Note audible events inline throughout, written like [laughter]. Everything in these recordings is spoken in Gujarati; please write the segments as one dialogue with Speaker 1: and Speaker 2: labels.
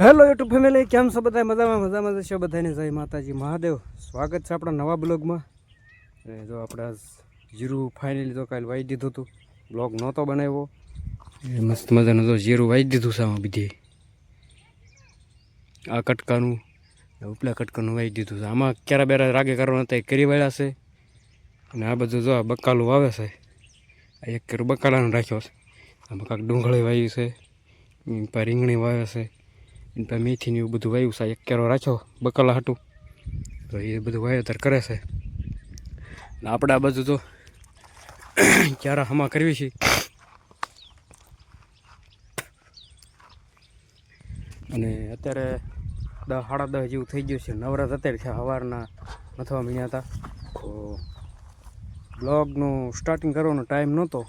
Speaker 1: હેલો યુટ્યુબ ફેમિલી કેમ છો બધા મજામાં મજામાં જશો બધાને જય માતાજી, મહાદેવ. સ્વાગત છે આપણા નવા બ્લોગમાં. જો આપણે જીરું ફાઇનલી તો કાલે વાઈ દીધું હતું. બ્લોગ નહોતો બનાવ્યો. મસ્ત મજાનું તો જીરું વાઈ દીધું છે આમાં બીજે આ કટકાનું ઉપલા કટકાનું વાઈ દીધું છે. આમાં ક્યારે બેરા રાગે કરવાના હતા એ કરી વાળ્યા છે. અને આ બધું જો આ બકાલું વાવે છે. આ એક કેરું બકાલાનું રાખ્યો છે. આમાં કાંક ડુંગળી વાવી છે. પર રીંગણી વાવે છે. એની પર મેથીને એવું બધું વાયું છે. એક કેરો રાખ્યો, બકલા હતું તો એ બધું વાવેતર કરે છે. આપણે આ બધું તો [coughs] ક્યારે હમા કરવી છે. અને અત્યારે દસ સાડા દસ જેવું થઈ ગયું છે. નવરાત અત્યારે છે, સવારના અથવા મહિના હતા. તો બ્લોગનું સ્ટાર્ટિંગ કરવાનો ટાઈમ નહોતો.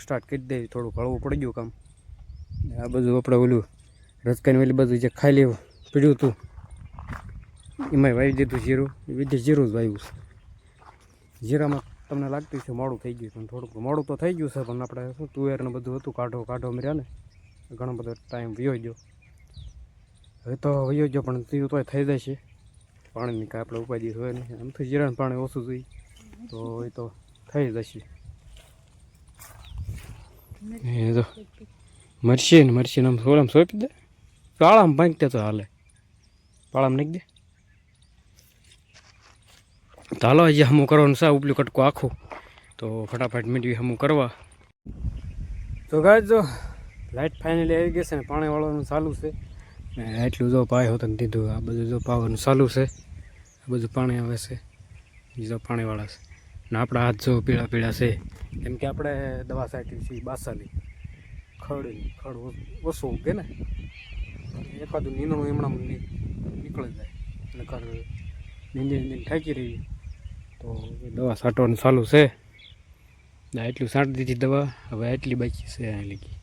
Speaker 1: સ્ટાર્ટ કરી દઈએ થોડું હળવું પડી ગયું કામ. આ બધું આપણે ઓલું રજકાની વેલી બધું જે ખાલી પીડ્યું હતું, એમાંય વાવી દીધું જીરું. વિધે જીરું જ વાવ્યું છે. જીરામાં તમને લાગતું છે મોડું થઈ ગયું પણ થોડુંક મોડું તો થઈ ગયું છે, પણ આપણે શું તુવેર ને બધું હતું, કાઢો કાઢો મર્યા ને, ઘણો બધો ટાઈમ વયો ગયો. હવે તો વયો ગયો, પણ તીવું તોય થઈ છે પાણીની કાંઈ આપણે ઉપાધિ હોય નહીં. આમ તો જીરાનું પાણી ઓછું જોઈએ. તો એ તો થઈ જશે. એ તો મરશી ને મરશી આમ સોળામ સોંપી દે. પાળામાં ભાંગતે તો હાલે. પાળામાં નાખી દે. તો હાલો હજી હમું કરવાનું છે, ઉપલું કટકો આખું. તો ફટાફટ મીઠવી હમું કરવા. તો ગાય જો લાઇટ ફાઇનલી આવી ગઈ છે ને, પાણી વાળવાનું ચાલુ છે. ને એટલું જો પાય હોત ને દીધું આ બધું જો પાવાનું ચાલુ છે. આ બધું પાણી આવે છે. બીજો પાણીવાળા છે. ને આપણા હાથ જો પીળા પીળા છે. કેમ કે આપણે દવા સાટી છે બાસાલી ખડ ખડ ઓછું ઉગે ને? એકાદું નીંદણું એમણાં નીકળી જાય. અને કર નીંદી નીંદી થાકી રહી. તો દવા છાંટવાનું ચાલુ છે. એટલું છાંટી દીધી દવા, હવે એટલી બાકી છે આ લીધી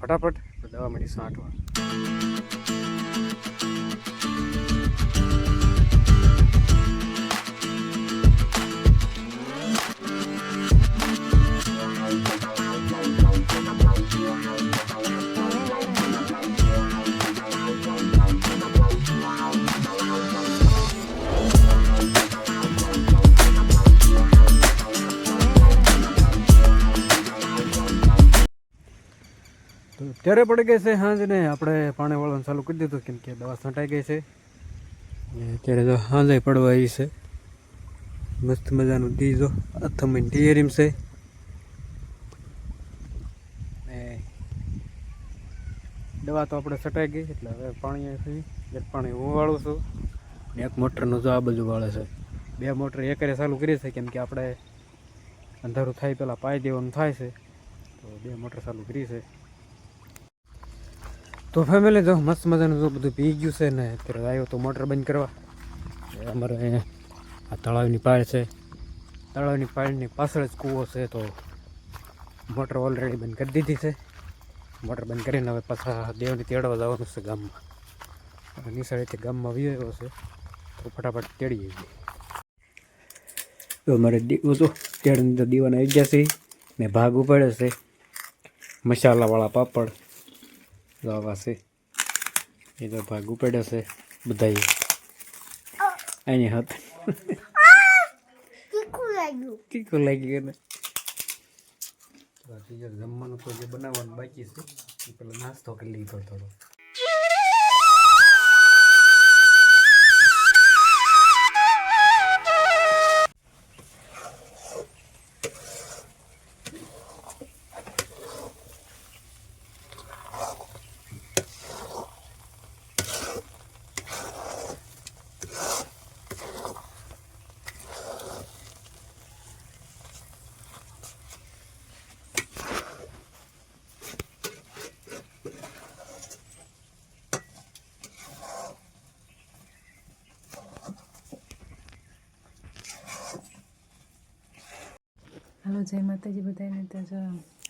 Speaker 1: ફટાફટ દવા મળી છાંટવા તો અત્યારે પડી ગઈ છે સાંજને આપણે પાણી વાળવાનું ચાલુ કરી દીધું, કેમ કે દવા છંટાઈ ગઈ છે. ને અત્યારે તો સાંજે પડવા આવી છે. મસ્ત મજાનું દીજો અથમીન ટીયરીમ છે. દવા તો આપણે છટાઈ ગઈ, એટલે હવે પાણી એક પાણી હું વાળું છું ને એક મોટરનું જો આ બાજુ વાળે છે. બે મોટર એકરે ચાલુ કરી છે, કેમ કે આપણે અંધારું થાય પહેલાં પાઈ દેવાનું થાય છે, તો બે મોટર ચાલુ કરી છે. તો ફેમિલી જો મસ્ત મજાનું જો બધું પી ગયું છે ને અત્યારે આવ્યો તો મોટર બંધ કરવા. અમારે આ તળાવની પાળ છે. તળાવની પાળની પાછળ જ કૂવો છે તો મોટર ઓલરેડી બંધ કરી દીધી છે. મોટર બંધ કરીને હવે પાછા દેવને તેડવા જવાનું છે ગામમાં. નિશાળેથી ગામમાં આવ્યો છે. તો ફટાફટ તેડી જઈએ તો અમારે દીવો તો તેડની તો દીવાના આવી ગયા છે. ને ભાગ ઉપાડે છે. મસાલાવાળા પાપડ. જો આવા છે. એ તો ભાગ ઉપાડ્યો છે બધા એની હાથ. કીકું લાગી ગયું જમવાનું તો જે બનાવવાનું બાકી છે એ પેલા નાસ્તો કરી લીધો થોડો.
Speaker 2: જય માતાજી બધાને તો જો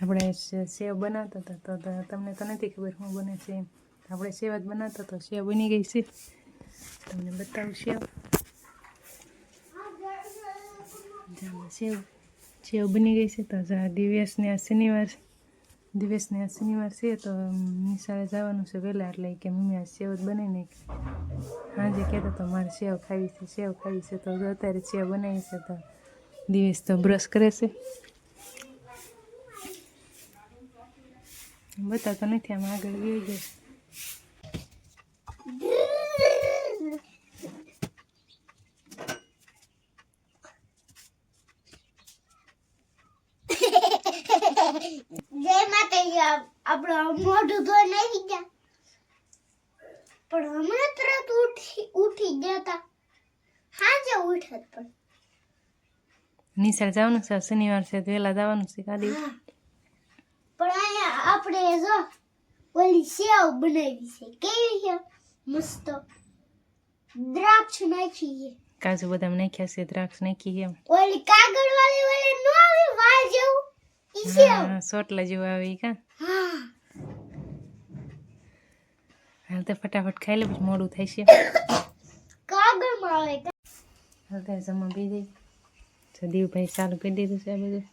Speaker 2: આપણે સેવ બનાવતા હતા, તો તમને તો નથી ખબર શું બને છે આપણે સેવ જ બનાવતા તો સેવ બની ગઈ છે. તમને બતાવું સેવ. સેવ સેવ બની ગઈ છે, તો દિવ્યાસને આ શનિવાર, દિવસને આ શનિવાર છે, તો નિશાળે જવાનું છે વહેલા, એટલે કે મમ્મી આ સેવ જ બનાવીને હાજે કહેતો તો મારે સેવ ખાવી છે, સેવ ખાવી છે. તો અત્યારે સેવ બનાવી છે, તો દિવસ તો બ્રશ કરે છે બતાતો નથી આમ આગળ ગઈ ગઈ
Speaker 3: માતાજી આપ- આપણો મોઢું ધોઈને આવી ગયા પણ હમણાં તરત ઉઠી ઉઠી ગયા હતા હાજે ઉઠત પણ
Speaker 2: નિશાળ જવાનું છે શનિવાર છે વહેલા જવાનું છે કાદી
Speaker 3: પણ અહીંયા આપણે જો ઓલી સેવ બનાવી છે કેવી છે મસ્ત દ્રાક્ષ નાખી છે
Speaker 2: કાજુ બદામ નાખ્યા છે દ્રાક્ષ નાખી છે
Speaker 3: ઓલી કાગળ વાળી ઓલી નો આવી વાળ જેવું ઈ સેવ
Speaker 2: સોટલા જેવું આવે કા
Speaker 3: હા
Speaker 2: હાલ તો ફટાફટ ખાઈ લે પછી મોડું થાય છે
Speaker 3: કાગળમાં આવે
Speaker 2: હાલ તો જમવા બી જઈ સદીવભાઈ ચાલુ કરી દીધું છે આ બધું.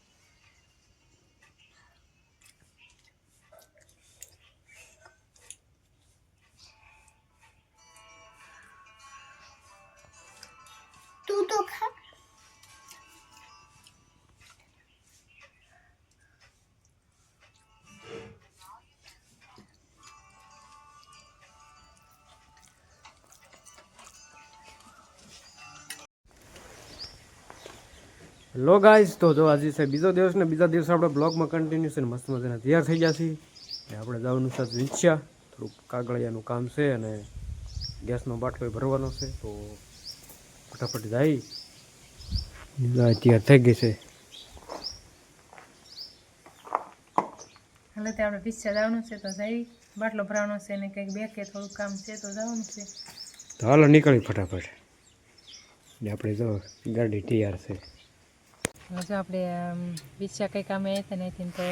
Speaker 1: લો ગાઈઝ તો જો આજે છે બીજો દિવસ ને બીજા દિવસે આપણે બ્લોગમાં કન્ટિન્યુ છે મસ્ત મજાના તૈયાર થઈ ગયા છીએ. ને આપણે જવાનું છે રિક્ષા થોડુંક કાગળિયાનું કામ છે અને ગેસનો બાટલો ભરવાનો છે તો ફટાફટ જાય. તૈયાર થઈ ગઈ છે.
Speaker 2: એટલે તે આપણે પિક્ચર જવાનું છે તો જઈ. બાટલો ભરાવાનો છે ને કંઈક બે કે થોડું કામ છે તો જવાનું છે.
Speaker 1: તો હાલો નીકળી ફટાફટ. ને આપણે જો ગાડી તૈયાર છે.
Speaker 2: હવે જો આપણે બીજા કંઈ કામે આવ્યા હતા ને તો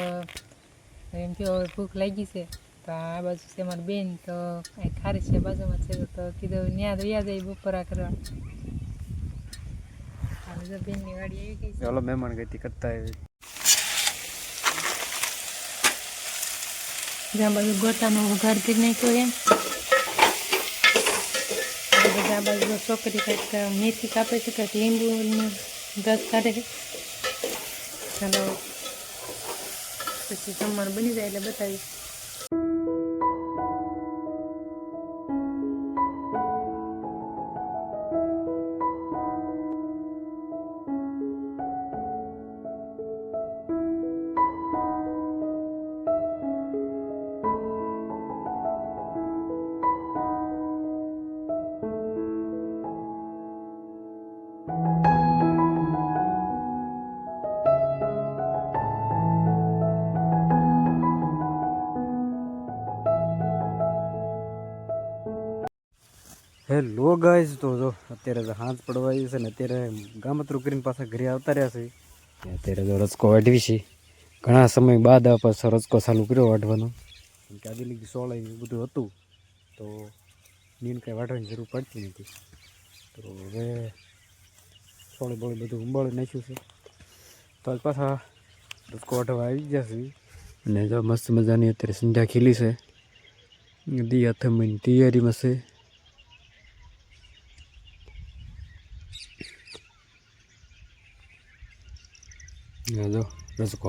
Speaker 2: એમ થયો ભૂખ લાગી છે. તો આ બાજુ છે મારી બેન તો અહીં ખારી છે બાજુમાં છે તો કીધું ન્યા રહ્યા જાય બપોરા કરવા. બેનની ગાડી આવી ગઈ છે.
Speaker 1: ચાલો મહેમાન ગતિ કરતા આવી
Speaker 2: જ્યાં બાજુ ગોટાનો વઘાર કરી નાખ્યો એમ બધા બાજુ છોકરી કંઈક મેથી કાપે છે કંઈક લીંબુ રસ કાઢે છે. ચાલો. પછી જમવાનું બની જાય એટલે બતાવીશ.
Speaker 1: હેલો ગાઈઝ તો જો, અત્યારે તો હાથ પડવા આવી છે ને અત્યારે ગામતરું કરીને પાછા ઘરે આવતા રહ્યા છે. અત્યારે જો રચકો વાઢવી છે. ઘણા સમય બાદ આ પાછો રચકો ચાલુ કર્યો વાઢવાનો. કેમ કે આદિ લીધી સોળાઈ બધું હતું. તો નીન કાંઈ વાઢવાની જરૂર પડતી નથી. તો હવે સોળે બોળે બધું ઉંબાળી નાખ્યું છે. તો આજ પાછા રસકો વાઢવા આવી ગયા છે. અને જો મસ્ત મજાની અત્યારે સંધ્યા ખીલી છે. દિયા થમીની તૈયારીમાં છે. આ જો રસકો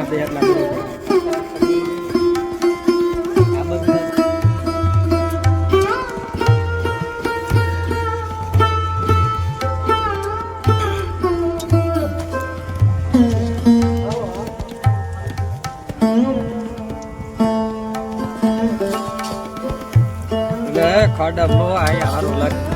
Speaker 1: વાઢે છે આટલા બધા.
Speaker 4: ખાડા નો આ હારું લાગે